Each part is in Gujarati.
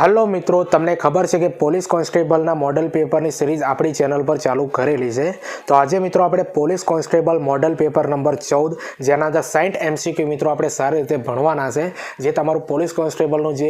હલો મિત્રો, તમને ખબર છે કે પોલીસ કોન્સ્ટેબલના મોડલ પેપરની સિરીઝ આપણી ચેનલ પર ચાલુ કરેલી છે. તો આજે મિત્રો આપણે police constable model paper number ચૌદ, જેના અંદર સાઠ એમસીક્યુ મિત્રો આપણે સારી રીતે ભણવાના છે, જે તમારું પોલીસ કોન્સ્ટેબલનું જે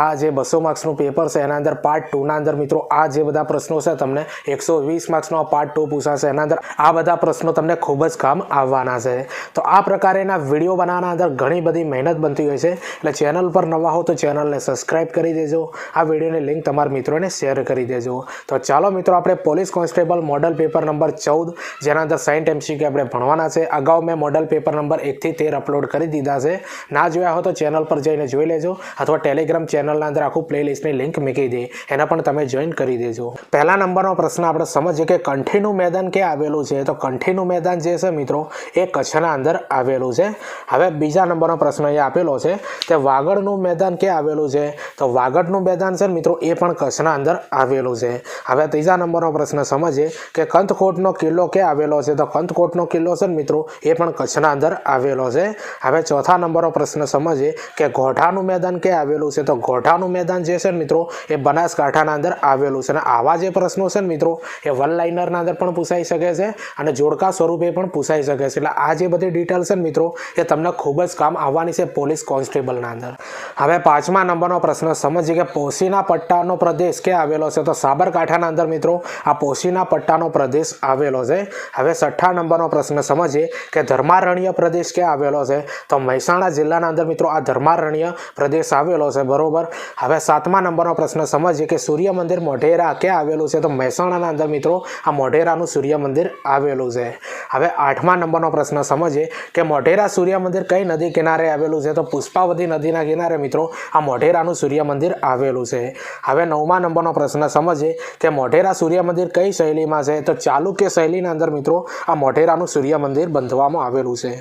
આ જે બસો માર્ક્સનું પેપર છે, એના અંદર પાર્ટ ટુના અંદર મિત્રો આ જે બધા પ્રશ્નો છે તમને, એકસો વીસ માર્ક્સનો પાર્ટ ટુ પૂછાશે, એના અંદર આ બધા પ્રશ્નો તમને ખૂબ જ કામ આવવાના છે. તો આ પ્રકારેના વીડિયો બનાવવાના અંદર ઘણી બધી મહેનત બનતી હોય છે. એટલે ચેનલ પર નવા હો તો ચેનલને સબસ્ક્રાઇબ કરી દેજો. આ વિડીયોની લિંક તમારા મિત્રોને શેર કરી દેજો. તો ચાલો મિત્રો, આપણે police constable model paper number ચૌદ, જેના અંદર સાઈન્ટ એમસીક્યુ આપણે ભણવાના છે. અગાઉ મેં મોડલ પેપર નંબર એકથી તેર અપલોડ કરી દીધા છે. ના જોયા હો તો ચેનલ પર જઈને જોઈ લેજો, અથવા ટેલિગ્રામ ચેનલના અંદર આખું પ્લેલિસ્ટની લિંક મૂકી દે. એના પણ તમે જોઈન કરી દેજો. પહેલા નંબરનો પ્રશ્ન આપણે સમજીએ કે કંઠીનું મેદાન ક્યાં આવેલું છે? તો કંઠીનું મેદાન જે છે મિત્રો, એ કચ્છના અંદર આવેલું છે. હવે બીજા નંબરનો પ્રશ્ન અહીંયા આપેલો છે તે વાગડનું મેદાન ક્યાં આવેલું છે? તો વાગડનું મેદાન છે ને મિત્રો, એ પણ કચ્છના અંદર આવેલું છે. હવે ત્રીજા નંબરનો પ્રશ્ન સમજીએ કે કંથકોટનો કિલ્લો ક્યાં આવેલો છે? તો કંથકોટનો કિલ્લો છે મિત્રો, એ પણ કચ્છના અંદર આવેલો છે. હવે ચોથા નંબરનો પ્રશ્ન સમજીએ કે ગોઠાનું મેદાન ક્યાં આવેલું છે? તો ગોઠાનું મેદાન જે છે મિત્રો, એ બનાસકાંઠાના અંદર આવેલું છે. અને આવા જે પ્રશ્નો છે મિત્રો, એ વન લાઇનરના અંદર પણ પૂછાઈ શકે છે અને જોડકા સ્વરૂપે પણ પૂછાઈ શકે છે. એટલે આ જે બધી ડિટેલ છે મિત્રો, એ તમને ખૂબ જ કામ આવવાની છે પોલીસ કોન્સ્ટેબલના અંદર. હવે પાંચમા નંબરનો પ્રશ્ન સમજીએ કે પોશીના પટ્ટાનો પ્રદેશ ક્યાં આવેલો છે? તો સાબરકાંઠાના અંદર મિત્રો, આ પોશીના પટ્ટાનો પ્રદેશ આવેલો છે. હવે છઠ્ઠા નંબરનો પ્રશ્ન સમજીએ કે ધર્મારણ્ય પ્રદેશ ક્યાં આવેલો છે? તો મહેસાણા જિલ્લાના અંદર મિત્રો, આ ધર્મારણ્ય પ્રદેશ આવેલો છે, બરોબર? હવે સાતમા નંબરનો પ્રશ્ન સમજીએ કે સૂર્ય મંદિર મોઢેરા ક્યાં આવેલું છે? તો મહેસાણાના અંદર મિત્રો, આ મોઢેરાનું સૂર્ય મંદિર આવેલું છે. હવે આઠમા નંબરનો પ્રશ્ન સમજીએ કે મોઢેરા સૂર્ય મંદિર કઈ નદી કિનારે આવેલું છે? તો પુષ્પાવતી નદીના કિનારે મિત્રો, આ મોઢેરાનું સૂર્ય મંદિર આવેલું છે. હવે નવમા નંબરનો પ્રશ્ન સમજીએ કે મોઢેરા સૂર્ય મંદિર કઈ શૈલીમાં છે? તો ચાલુક્ય શૈલીના અંદર મિત્રો આ મોઢેરાનું સૂર્ય મંદિર બંધવામાં આવેલું છે.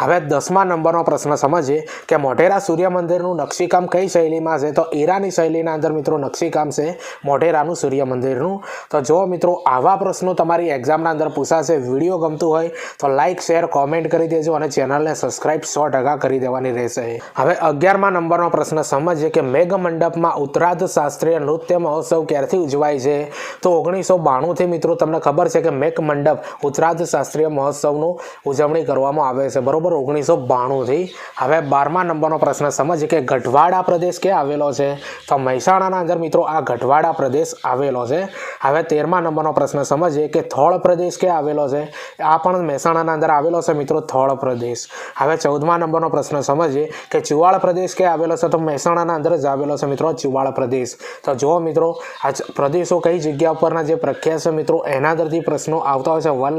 હવે દસમા નંબરનો પ્રશ્ન સમજીએ કે મોઢેરા સૂર્ય મંદિરનું નકશીકામ કઈ શૈલીમાં છે? તો ઈરાની શૈલીના અંદર મિત્રો નકશીકામ છે મોઢેરાનું સૂર્ય મંદિરનું. તો જો મિત્રો આવા પ્રશ્નો તમારી એક્ઝામના અંદર પૂછાશે, વીડિયો ગમતું હોય, તો લાઇક શેર કોમેન્ટ કરી દેજો અને ચેનલને સબસ્ક્રાઇબ સો ટકા કરી દેવાની રહેશે. હવે અગિયારમા નંબરનો પ્રશ્ન સમજીએ કે મેઘ મંડપમાં ઉત્તરાર્ધ શાસ્ત્રીય નૃત્ય મહોત્સવ ક્યારથી ઉજવાય છે? તો ઓગણીસો બાણુંથી મિત્રો તમને ખબર છે કે મેક મંડપ ઉત્તરાધ શાસ્ત્રીય મહોત્સવનું ઉજવણી કરવામાં આવે છે. બરોબર ઓગણીસો બાણુંથી હવે બારમા નંબરનો પ્રશ્ન, સમજીએ કે ગઢવાડા પ્રદેશ ક્યાં આવેલો છે? તો મહેસાણાના અંદર મિત્રો આ ગઢવાડા પ્રદેશ આવેલો છે. હવે તેરમા નંબરનો પ્રશ્ન, સમજીએ કે થોળ પ્રદેશ ક્યાં આવેલો છે? આ પણ મહેસાણાના અંદર આવેલો છે મિત્રો, થોળ પ્રદેશ. હવે ચૌદમા નંબરનો પ્રશ્ન, સમજીએ કે ચુવાળ પ્રદેશ ક્યાં આવેલો છે? તો મહેસાણાના અંદર જ આવેલો છે મિત્રો ચુવાળ પ્રદેશ. તો જુઓ મિત્રો આ પ્રદેશો કઈ જગ્યા ઉપરના જે પ્રખ્યાત છે મિત્રો, એના અંદરથી પ્રશ્નો આવતા હોય છે. વન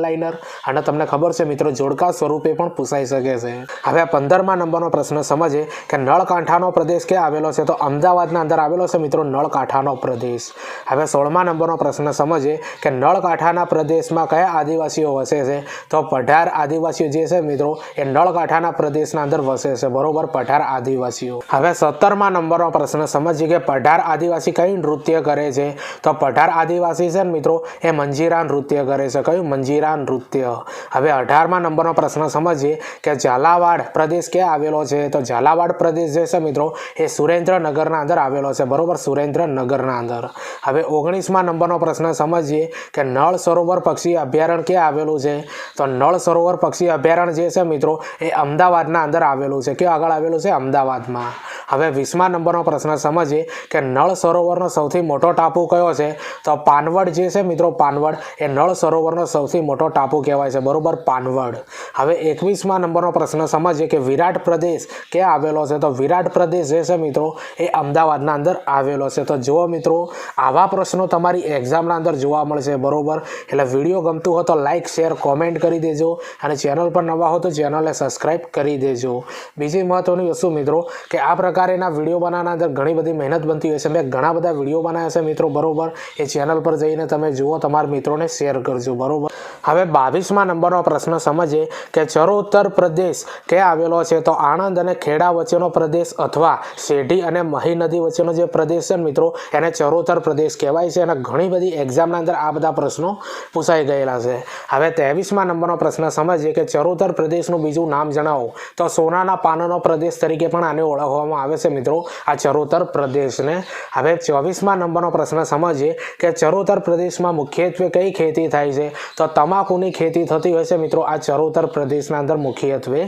અને તમને ખબર છે મિત્રો, જોડકા સ્વરૂપે પણ પૂછાઈ શકે છે. હવે પંદરમા નંબરનો પ્રશ્ન સમજે કે નળકાંઠાનો પ્રદેશ ક્યાં આવેલો છે? તો અમદાવાદના અંદર આવેલો છે મિત્રો નળકાંઠાનો પ્રદેશ. હવે સોળમા નંબરનો પ્રશ્ન સમજે કે નળકાંઠાના પ્રદેશમાં કયા આદિવાસીઓ વસે છે? તો પઢાર આદિવાસીઓ જે છે મિત્રો, એ નળકાંઠાના પ્રદેશના અંદર વસે છે. બરોબર, પઢાર આદિવાસીઓ. હવે સત્તરમા નંબરનો પ્રશ્ન સમજીએ કે પઢાર આદિવાસી કયું નૃત્ય કરે છે? તો પઢાર આદિવાસી છે ને મિત્રો, એ મંજીરા નૃત્ય કરે છે. કયું? મંજીરા નૃત્ય. હવે અઢારમા નંબરનો પ્રશ્ન સમજીએ કે ઝાલાવાડ પ્રદેશ ક્યાં આવેલો છે? તો ઝાલાવાડ પ્રદેશ જે છે મિત્રો, એ સુરેન્દ્રનગરના અંદર આવેલો છે. બરોબર? સુરેન્દ્રનગરના અંદર. હવે ઓગણીસમા નંબરનો પ્રશ્ન સમજીએ કે નળ સરોવર પક્ષી અભયારણ્ય ક્યાં આવેલું છે? તો નળ સરોવર પક્ષી અભયારણ્ય જે છે મિત્રો, એ અમદાવાદના અંદર આવેલું છે. ક્યાં આગળ આવેલું છે? અમદાવાદમાં. હવે વીસમા નંબરનો પ્રશ્ન સમજીએ કે નળ સરોવરનો સૌથી મોટો ટાપુ કયો છે? તો પાનવડ જે છે મિત્રો, પાનવડ, એ નળ સરોવરનો સૌથી મોટો ટાપુ કહેવાય છે. બરોબર? પાનવડ. હવે એકવીસમા નંબરનો પ્રશ્ન સમજીએ કે વિરાટ પ્રદેશ ક્યાં આવેલો છે? તો વિરાટ પ્રદેશ જે છે મિત્રો, એ અમદાવાદના અંદર આવેલો છે. તો જુઓ મિત્રો, આવા પ્રશ્નો તમારી એક્ઝામના અંદર જોવા મળશે. બરોબર? એટલે વીડિયો ગમતું હોય તો લાઇક શેર, કોમેન્ટ કરી દેજો અને ચેનલ પર નવા હો તો ચેનલને સબસ્ક્રાઇબ કરી દેજો. બીજી મહત્વની વસ્તુ મિત્રો, કે આ પ્રકારેના વીડિયો બનાવવાના અંદર ઘણી બધી મહેનત બનતી હોય છે. મેં ઘણા બધા વીડિયો બનાવ્યા છે મિત્રો, બરોબર? એ ચેનલ પર જઈને તમે જુઓ, તમારા મિત્રોને શેર કરજો, બરોબર? હવે બાવીસમાં નંબરનો પ્રશ્ન સમજીએ કે ચરોતર પ્રદેશ ક્યાં આવેલો છે? તો આણંદ અને ખેડા વચ્ચેનો પ્રદેશ અથવા શેઢી અને મહી નદી વચ્ચેનો જે પ્રદેશ છે મિત્રો, એને ચરોતર પ્રદેશ કહેવાય છે. અને ઘણી બધી એક્ઝામના અંદર આ બધા પ્રશ્નો પૂછાઈ ગયેલા છે. હવે ત્રેવીસમાં નંબરનો પ્રશ્ન સમજીએ કે ચરોતર પ્રદેશનું બીજું નામ જણાવો. તો સોનાના પાનનો પ્રદેશ તરીકે પણ આને ઓળખવામાં આવે છે મિત્રો, આ ચરોતર પ્રદેશ. પ્રદેશને હવે ચોવીસમાં નંબરનો પ્રશ્ન સમજીએ કે ચરોતર પ્રદેશમાં મુખ્યત્વે કઈ ખેતી થાય છે? તો તમાકુની ખેતી થતી હોય છે મિત્રો, આ ચરોતર પ્રદેશના અંદર મુખ્યત્વે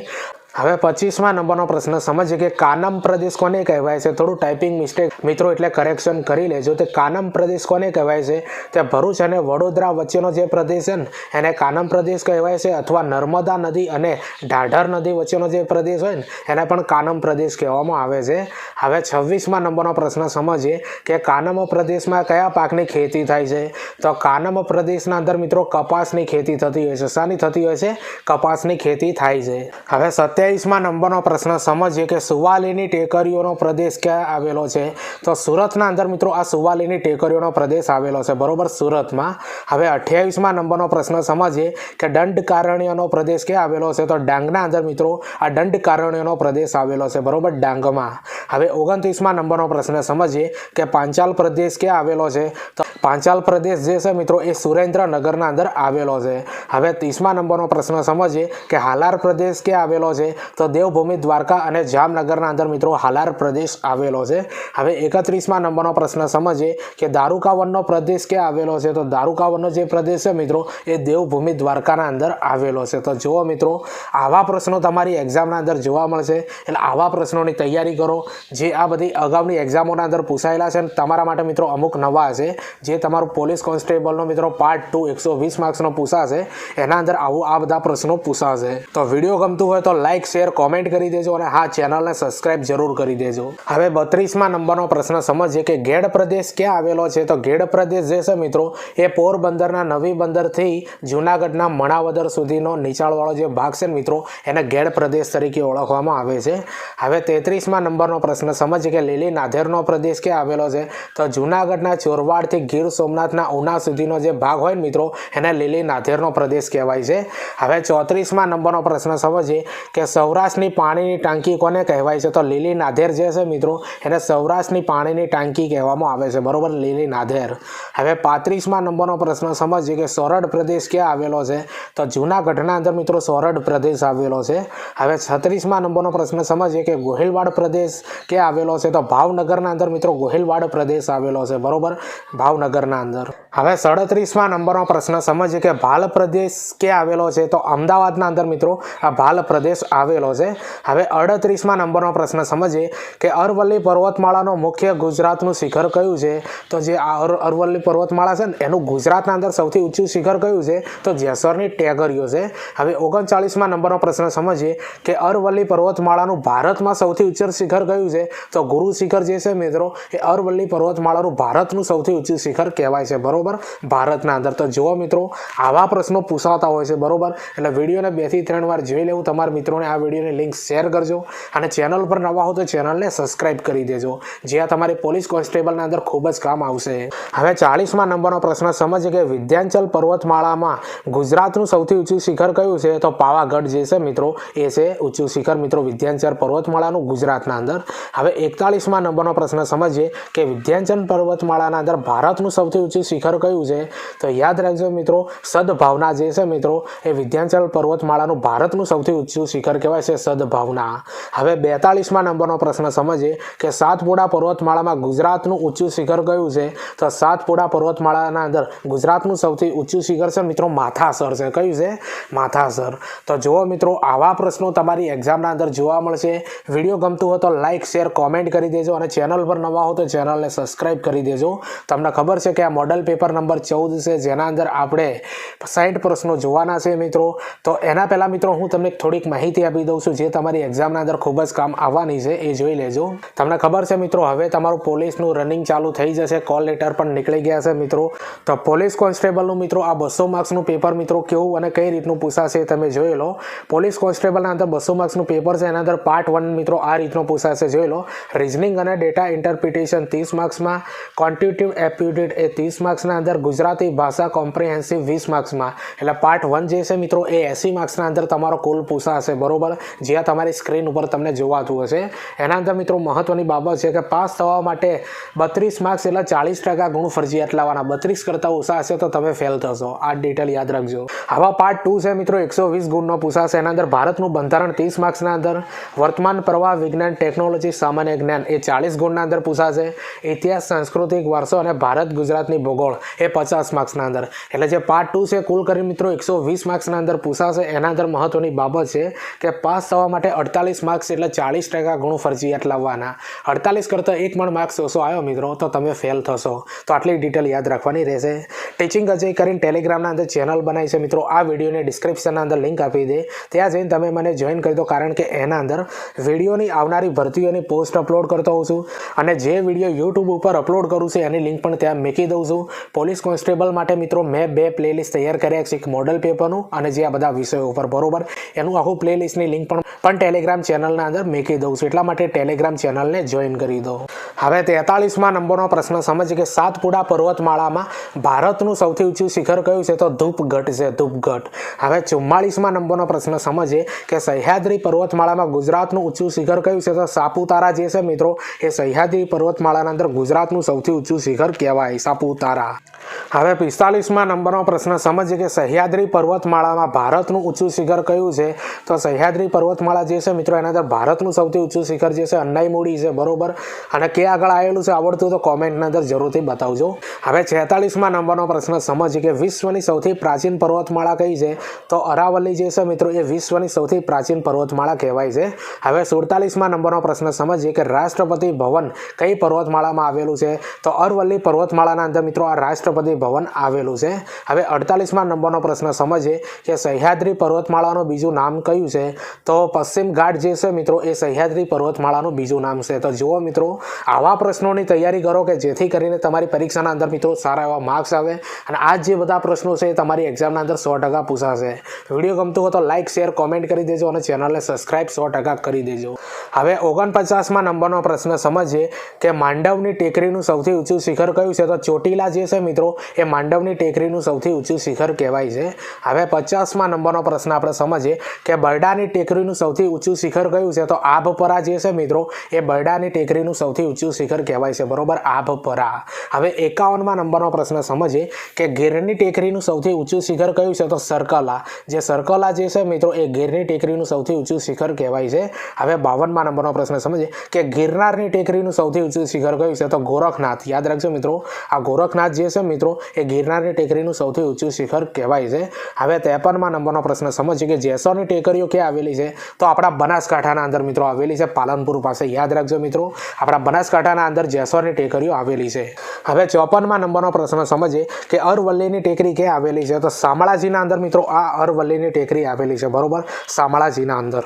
હવે પચીસમાં નંબરનો પ્રશ્ન સમજીએ કે કાનમ પ્રદેશ કોને કહેવાય છે? થોડું ટાઈપિંગ મિસ્ટેક મિત્રો, એટલે કરેક્શન કરી લેજો. તે કાનમ પ્રદેશ કોને કહેવાય છે? તે ભરૂચ અને વડોદરા વચ્ચેનો જે પ્રદેશ છે ને, એને કાનમ પ્રદેશ કહેવાય છે અથવા નર્મદા નદી અને ઢાઢર નદી વચ્ચેનો જે પ્રદેશ હોય ને, એને પણ કાનમ પ્રદેશ કહેવામાં આવે છે. હવે છવ્વીસમાં નંબરનો પ્રશ્ન, સમજીએ કે કાનમ પ્રદેશમાં કયા પાકની ખેતી થાય છે? તો કાનમ પ્રદેશના અંદર મિત્રો, કપાસની ખેતી થતી હોય છે. શાની થતી હોય છે? કપાસની ખેતી થાય છે. હવે સત્યાવીસમાં નંબરનો પ્રશ્ન સમજીએ કે સુવાલીની ટેકરીઓનો પ્રદેશ ક્યાં આવેલો છે? તો સુરતના અંદર મિત્રો આ સુવાલીની ટેકરીઓનો પ્રદેશ આવેલો છે. બરોબર સુરતમાં. હવે અઠ્યાવીસમાં નંબરનો પ્રશ્ન સમજીએ કે દંડકારણ્યનો પ્રદેશ ક્યાં આવેલો છે? તો ડાંગના અંદર મિત્રો આ દંડકારણ્યનો પ્રદેશ આવેલો છે. બરોબર ડાંગમાં. હવે ઓગણત્રીસમાં નંબરનો પ્રશ્ન સમજીએ કે પાંચાલ પ્રદેશ ક્યાં આવેલો છે? તો પાંચાલ પ્રદેશ જે છે મિત્રો એ સુરેન્દ્રનગરના અંદર આવેલો છે. હવે ત્રીસમાં નંબરનો પ્રશ્ન સમજીએ કે હાલાર પ્રદેશ ક્યાં આવેલો છે? તો દેવભૂમિ દ્વારકા અને જામનગરના અંદર મિત્રો હાલાર પ્રદેશ આવેલો છે. હવે એકત્રીસમાં નંબરનો પ્રશ્ન સમજીએ કે દારૂકાવનનો પ્રદેશ ક્યાં આવેલો છે? તો દારૂકાવનનો જે પ્રદેશ છે મિત્રો, એ દેવભૂમિ દ્વારકાના અંદર આવેલો છે. તો જુઓ મિત્રો, આવા પ્રશ્નો તમારી એક્ઝામના અંદર જોવા મળશે. એટલે આવા પ્રશ્નોની તૈયારી કરો. જે આ બધી અગાઉની એક્ઝામોના અંદર પૂછાયેલા છે તમારા માટે મિત્રો અમુક નવા છે. જે તમારું પોલીસ કોન્સ્ટેબલનો મિત્રો પાર્ટ ટુ એકસો વીસ માર્ક્સનો પૂછાશે. એના અંદર આવું આ બધા પ્રશ્નો પૂછાશે. તો વીડિયો ગમતું હોય તો લાઇક શેર કોમેન્ટ કરી દેજો અને હા ચેનલને સબસ્ક્રાઇબ જરૂર કરી દેજો. હવે બત્રીસમાં નંબરનો પ્રશ્ન સમજીએ કે ગેડ પ્રદેશ ક્યાં આવેલો છે? તો ગેડ પ્રદેશ જે છે મિત્રો, એ પોરબંદરના નવી બંદરથી જૂનાગઢના મણાવદર સુધીનો નીચાણવાળો જે ભાગ છે મિત્રો, એને ગેડ પ્રદેશ તરીકે ઓળખવામાં આવે છે. હવે તેત્રીસમાં નંબરનો પ્રશ્ન સમજીએ કે લીલી નાધેરનો પ્રદેશ ક્યાં આવેલો છે? તો જૂનાગઢના ચોરવાડથી ગીર સોમનાથના ઉના સુધીનો જે ભાગ હોય મિત્રો, એને લીલી નાધેરનો પ્રદેશ કહેવાય છે. હવે ચોત્રીસમાં નંબરનો પ્રશ્ન સમજીએ કે સૌરાષ્ટ્રની પાણીની ટાંકી કોને કહેવાય છે? તો લીલી નાધેર જે છે મિત્રો, એને સૌરાષ્ટ્રની પાણીની ટાંકી કહેવામાં આવે છે. બરોબર? લીલી નાધેર. હવે પાંત્રીસમાં નંબરનો પ્રશ્ન સમજીએ કે સોરઠ પ્રદેશ ક્યાં આવેલો છે? તો જૂનાગઢના અંદર મિત્રો સોરઠ પ્રદેશ આવેલો છે. હવે છત્રીસમાં નંબરનો પ્રશ્ન સમજીએ કે ગોહિલવાડ પ્રદેશ ક્યાં આવેલો છે? તો ભાવનગરના અંદર મિત્રો ગોહિલવાડ પ્રદેશ આવેલો છે. બરોબર? ભાવનગરના અંદર. હવે સડત્રીસમાં નંબરનો પ્રશ્ન સમજીએ કે ભાલ પ્રદેશ ક્યાં આવેલો છે? તો અમદાવાદના અંદર મિત્રો આ ભાલ પ્રદેશ આવેલો છે. હવે અડત્રીસમાં નંબરનો પ્રશ્ન સમજીએ કે અરવલ્લી પર્વતમાળાનો મુખ્ય ગુજરાતનું શિખર કયું છે? તો જે આ અર- અરવલ્લી પર્વતમાળા છે ને, એનું ગુજરાતના અંદર સૌથી ઊંચું શિખર કયું છે? તો જેસરની ટેગરીઓ છે. હવે ઓગણચાળીસમાં નંબરનો પ્રશ્ન સમજીએ કે અરવલ્લી પર્વતમાળાનું ભારતમાં સૌથી ઊંચું શિખર કયું છે? તો ગુરુ શિખર જે છે મિત્રો, એ અરવલ્લી પર્વતમાળાનું ભારતનું સૌથી ઊંચું શિખર કહેવાય છે. બરોબર? ભારતના અંદર. તો જુઓ મિત્રો, આવા પ્રશ્નો પૂછાતા હોય છે. બરોબર? એટલે વિડીયોને બેથી ત્રણ વાર જોઈ લેવું તમારા મિત્રોને. આ વિડીયોની લિંક શેર કરજો અને ચેનલ પર નવા હો તો ચેનલને સબસ્ક્રાઇબ કરી દેજો જ્યાં તમારી પોલીસ કોન્સ્ટેબલના અંદર ખૂબ જ કામ આવશે. હવે ચાળીસમાં નંબરનો પ્રશ્ન સમજીએ કે વિદ્યાંચલ પર્વતમાળામાં ગુજરાતનું સૌથી ઊંચું શિખર કયું છે? તો પાવાગઢ જે છે મિત્રો, એ છે ઊંચું શિખર. મિત્રો, વિદ્યાંચલ પર્વતમાળાનું ગુજરાતના અંદર. હવે એકતાળીસમાં નંબરનો પ્રશ્ન સમજીએ કે વિદ્યાંચલ પર્વતમાળાના અંદર ભારતનું સૌથી ઊંચું શિખર કયું છે? તો યાદ રાખજો મિત્રો, સદભાવના જે છે મિત્રો, એ વિદ્યાંચલ પર્વતમાળાનું ભારતનું સૌથી ઊંચું શિખર કહેવાય છે સદભાવના. હવે બેતાળીસમાં નંબરનો પ્રશ્ન સમજીએ કે સાતપુડા પર્વતમાળામાં ગુજરાતનું ઊંચું શિખર કયું છે? તો સાતપુડા પર્વતમાળાના અંદર ગુજરાતનું સૌથી ઊંચું શિખર છે મિત્રો માથાસર છે. કયું છે? માથાસર. તો જુઓ મિત્રો, આવા પ્રશ્નો તમારી એક્ઝામના અંદર જોવા મળશે. વીડિયો ગમતું હોય તો લાઇક શેર કોમેન્ટ કરી દેજો અને ચેનલ પર નવા હો તો ચેનલને સબસ્ક્રાઈબ કરી દેજો. તમને ખબર છે કે આ મોડલ પેપર નંબર ચૌદ છે, જેના અંદર આપણે સાઠ પ્રશ્નો જોવાના છે મિત્રો. તો એના પહેલાં મિત્રો હું તમને થોડીક માહિતી આપી દઉં છું જે તમારી એક્ઝામના અંદર ખૂબ જ કામ આવવાની છે, એ જોઈ લેજો. તમને ખબર છે મિત્રો, હવે તમારું પોલીસનું રનિંગ ચાલુ થઈ જશે કોલ લેટર પણ નીકળી ગયા છે મિત્રો. તો પોલીસ કોન્સ્ટેબલનું મિત્રો આ બસો માર્ક્સનું પેપર મિત્રો કેવું અને કઈ રીતનું પૂછાશે તમે જોઈ લો. પોલીસ કોન્સ્ટેબલના અંદર બસો માર્ક્સનું પેપર છે, એના અંદર પાર્ટ વન મિત્રો આ રીતનો પૂછાશે, જોઈ લો. રિઝનિંગ અને ડેટા ઇન્ટરપ્રિટેશન ત્રીસ માર્ક્સમાં ક્વોન્ટિટિવ એપ્યુટેડ એ ત્રીસ માર્ક્સના અંદર ગુજરાતી ભાષા કોમ્પ્રિહેન્સિવ વીસ માર્ક્સમાં એટલે પાર્ટ વન જે છે મિત્રો, એ એસી માર્ક્સના અંદર તમારો કુલ પૂછાશે, બરોબર? જ્યાં તમારી સ્ક્રીન ઉપર તમને જોવાતું હશે. એના અંદર મિત્રો મહત્ત્વની બાબત છે કે પાસ થવા માટે બત્રીસ માર્ક્સ એટલે ચાલીસ ટકા ગુણ ફરજિયાત લાવવાના. બત્રીસ કરતાં ઓછા હશે તો તમે ફેલ થશો. આ ડિટેલ યાદ રાખજો. આવા પાર્ટ ટુ છે મિત્રો, એકસો વીસ ગુણનો પૂછાશે. એના અંદર ભારતનું બંધારણ ત્રીસ માર્ક્સના અંદર, વર્તમાન પ્રવાહ વિજ્ઞાન ટેકનોલોજી સામાન્ય જ્ઞાન એ ચાલીસ ગુણના અંદર પૂછાશે. ઇતિહાસ, સાંસ્કૃતિક વારસો અને ભારત ગુજરાતની ભૂગોળ એ પચાસ માર્ક્સના અંદર. એટલે જે પાર્ટ ટુ છે કુલ કરી મિત્રો એકસો વીસ માર્ક્સના અંદર પૂછાશે. એના અંદર મહત્વની બાબત છે કે પાસ થવા માટે અડતાલીસ માર્ક્સ એટલે ચાલીસ ટકા ગુણ ફરજિયાત લાવવાના. અડતાલીસ કરતાં એક પણ માર્ક્સ ઓછો આવ્યો મિત્રો, તો તમે ફેલ થશો. તો આટલી ડિટેલ યાદ રાખવાની રહેશે. ટીચિંગ અજય કરીને ટેલિગ્રામના અંદર ચેનલ બનાવી છે મિત્રો. આ વિડીયોને ડિસ્ક્રિપ્શનના અંદર લિંક આપી દે. ત્યાં જઈને તમે મને જોઈન કરી દો, કારણ કે એના અંદર વિડીયોની આવનારી ભરતીઓની પોસ્ટ અપલોડ કરતો હોઉં છું. અને જે વીડિયો યુટ્યુબ ઉપર અપલોડ કરું છું, એની લિંક પણ ત્યાં મૂકી દઉં છું. પોલીસ કોન્સ્ટેબલ માટે મિત્રો, મેં બે પ્લેલિસ્ટ તૈયાર કર્યા છે એક મોડલ પેપરનું અને જે આ બધા વિષયો ઉપર બરોબર. એનું આખું પ્લેલિસ્ટની લિંક પણ પણ ટેલિગ્રામ ચેનલના અંદર મેકી દઉં છું. એટલા માટે ટેલિગ્રામ ચેનલને જોઈન કરી દો. હવે તેતાલીસમાં નંબરનો પ્રશ્ન સમજ કે સાતપુડા પર્વતમાળામાં ભારતનું સૌથી ઊંચું શિખર કયું છે? તો ધૂપગઢ છે, ધૂપગઢ. હવે ચુમ્માળીસમાં નંબરનો પ્રશ્ન સમજીએ કે સહ્યાદ્રી પર્વતમાળામાં ગુજરાતનું ઊંચું શિખર કયું છે? તો સાપુતારા જે છે મિત્રો, એ સહ્યાદ્રી પર્વતમાળાના અંદર ગુજરાતનું સૌથી ઊંચું શિખર કહેવાય, સાપુતારા. હવે પિસ્તાલીસમાં નંબરનો પ્રશ્ન સમજીએ કે સહ્યાદ્રી પર્વતમાળામાં ભારતનું ઊંચું શિખર કયું છે? તો સહ્યાદ્રી પર્વતમાળા જે છે મિત્રો, એના અંદર ભારતનું સૌથી ઊંચું શિખર જે છે અન્નાઈમોડી છે, બરોબર? અને કે આગળ આવેલું છે આવડતું તો કોમેન્ટની અંદર જરૂરથી બતાવજો. હવે છેતાલીસમાં નંબરનો પ્રશ્ન સમજીએ કે વિશ્વની સૌથી પ્રાચીન પર્વતમાળા કઈ છે? તો અરાવલી જે છે મિત્રો, એ વિશ્વની સૌથી પ્રાચીન પર્વતમાળા કહેવાય છે. હવે સુડતાલીસમાં નંબરનો પ્રશ્ન સમજીએ કે રાષ્ટ્રપતિ ભવન કઈ પર્વતમાળામાં આવેલું છે? તો અરવલ્લી પર્વતમાળાના અંદર મિત્રો, આ રાષ્ટ્રપતિ ભવન આવેલું છે. હવે અડતાલીસમાં નંબરનો પ્રશ્ન સમજીએ કે સહ્યાદ્રી પર્વતમાળાનું બીજું નામ કયું છે? તો પશ્ચિમ ઘાટ જે છે મિત્રો, એ સહ્યાદ્રી પર્વતમાળાનું બીજું નામ છે. તો જુઓ મિત્રો, આવા પ્રશ્નોની તૈયારી કરો કે જેથી કરીને તમારી પરીક્ષાના અંદર મિત્રો સારા એવા માર્ક્સ આવે અને આ જે બધા પ્રશ્નો છે એ તમારી એક્ઝામના અંદર સો ટકા પૂછાશે. વીડિયો ગમતું હોય તો લાઇક શેર કોમેન્ટ કરી દેજો અને ચેનલને સબસ્ક્રાઇબ સો ટકા કરી દેજો. હવે ઓગણપચાસમાં નંબરનો પ્રશ્ન સમજીએ કે માંડવની ટેકરીનું સૌથી ઊંચું શિખર કયું છે? તો ચોટીલા જે છે મિત્રો, એ માંડવની ટેકરીનું સૌથી ઊંચું શિખર કહેવાય છે. હવે પચાસમાં નંબરનો પ્રશ્ન આપણે સમજીએ કે બરડાની ટેકરીનું સૌથી ઊંચું શિખર કયું છે? તો આભપરા જે છે મિત્રો, એ બરડાની ટેકરીનું સૌથી ઊંચું શિખર કહેવાય છે. બરોબર? આભપરા. હવે એકાવનમાં નંબરનો પ્રશ્ન સમજીએ કે ગીરની ટેકરીનું સૌથી ઊંચું શિખર કયું છે? તો સરકલા. જે સરકલા જે છે મિત્રો, એ ગીરની ટેકરીનું સૌથી ઊંચું શિખર કહેવાય છે. હવે બાવનમાં નંબરનો પ્રશ્ન સમજીએ કે ગિરનારની ટેકરીનું સૌથી ઊંચું શિખર કયું છે? તો ગોરખનાથ. યાદ રાખજો મિત્રો, આ ગોરખનાથ જે છે મિત્રો, એ ગિરનારની ટેકરીનું સૌથી ઊંચું શિખર કહેવાય છે. હવે ત્રેપનમાં નંબરનો પ્રશ્ન સમજીએ કે જેસોની ટેકરીઓ ક્યાં આવેલી છે? તો આપણા બનાસકાંઠાના અંદર મિત્રો આવેલી છે, પાલનપુર પાસે. યાદ રાખજો મિત્રો, આપણા બનાસકાંઠાના અંદર જેસોરની ટેકરીઓ આવેલી છે. હવે ચોપનમાં નંબરનો પ્રશ્ન સમજીએ કે અરવલ્લીની ટેકરી ક્યાં આવેલી છે? તો શામળાજીના અંદર મિત્રો આ અરવલ્લીની ટેકરી આવેલી છે, બરોબર? શામળાજીના અંદર.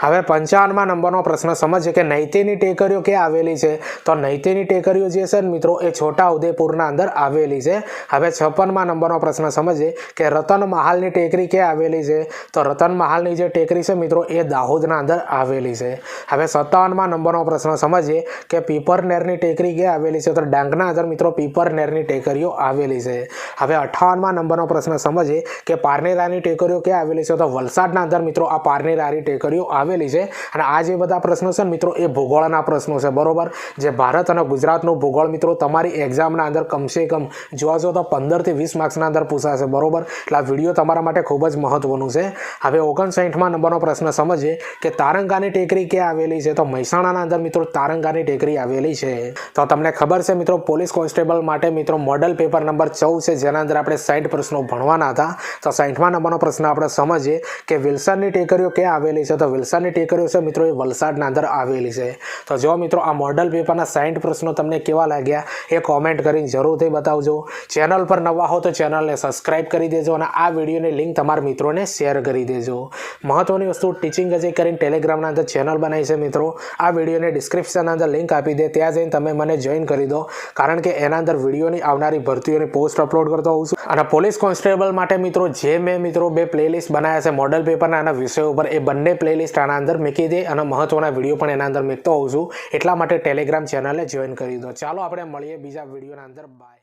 હવે પંચાવનમાં નંબરનો પ્રશ્ન સમજીએ કે નૈતેની ટેકરીઓ ક્યાં આવેલી છે? તો નૈતેની ટેકરીઓ જે છે ને મિત્રો, એ છોટા ઉદેપુરના અંદર આવેલી છે. હવે છપ્પનમાં નંબરનો પ્રશ્ન સમજીએ કે રતન મહાલની ટેકરી ક્યાં આવેલી છે? તો રતન મહાલની જે ટેકરી છે મિત્રો, એ દાહોદના અંદર આવેલી છે. હવે સત્તાવનમાં નંબરનો પ્રશ્ન સમજીએ કે પીપરનેરની ટેકરી ક્યાં આવેલી છે? તો ડાંગના અંદર મિત્રો પીપરનેરની ટેકરીઓ આવેલી છે. હવે અઠાવનમાં નંબરનો પ્રશ્ન સમજીએ કે પારનેરાની ટેકરીઓ ક્યાં આવેલી છે? તો વલસાડના અંદર મિત્રો, આ પારનેરાની ટેકરીઓ આવેલી છે. અને આ જે બધા પ્રશ્નો છે મિત્રો, એ ભૂગોળના પ્રશ્નો છે, બરોબર? જે ભારત અને ગુજરાતનું ભૂગોળ મિત્રો, તમારી એક્ઝામના અંદર કમસે કમ જોવા જો તો પંદરથી વીસ માર્ક્સના અંદર પૂછાશે, બરોબર? એટલે આ વીડિયો તમારા માટે ખૂબ જ મહત્વનું છે. હવે ઓગણસાઠમાં નંબરનો પ્રશ્ન સમજીએ કે તારંગાની ટેકરી ક્યાં આવેલી છે? તો મહેસાણાના અંદર મિત્રો તારંગાની ટેકરી આવેલી છે. તો તમને ખબર છે મિત્રો, પોલીસ કોન્સ્ટેબલ માટે મિત્રો મોડલ પેપર નંબર ચૌદ છે, જેના અંદર આપણે સાઠ પ્રશ્નો ભણવાના હતા. તો સાઠમાં નંબરનો પ્રશ્ન આપણે સમજીએ કે વિલ્સનની ટેકરીઓ ક્યાં આવેલી છે? તો વિલ્સનની ટેકરીઓ છે. મિત્રો, એ વલસાડના અંદર આવેલી છે. તો જો મિત્રો, આ મોડલ પેપરના સાઠ પ્રશ્નો તમને કેવા લાગ્યા, એ કોમેન્ટ કરીને જરૂરથી બતાવજો. ચેનલ પર નવા હો તો ચેનલને સબસ્ક્રાઇબ કરી દેજો અને આ વિડીયોની લિંક તમારા મિત્રોને શેર કરી દેજો. મહત્વની વસ્તુ ટીચિંગ અજય કરીને ટેલિગ્રામના અંદર ચેનલ બનાવી છે મિત્રો. આ વિડીયોને ડિસ્ક્રિપ્શનના અંદર લિંક આપી દે. ત્યાં જઈને તમે મને જોઈન કરી દો. કારણ કે એના અંદર વિડીયોની આવનારી ભરતીઓની પોસ્ટ અપલોડ કરતો હોઉં છું. અને પોલીસ કોન્સ્ટેબલ માટે મિત્રો, જે મેં મિત્રો બે પ્લેલિસ્ટ બનાવ્યા છે, મોડલ પેપરના એના વિષયો ઉપર, એ બંને પ્લેલિસ્ટ આના અંદર મૂકી દે અને મહત્વના વીડિયો પણ એના અંદર મૂકતો હોઉં છું. એટલા માટે ટેલિગ્રામ ચેનલને જોઈન કરી દો. ચાલો આપણે મળીએ બીજા વિડીયોના અંદર. બાય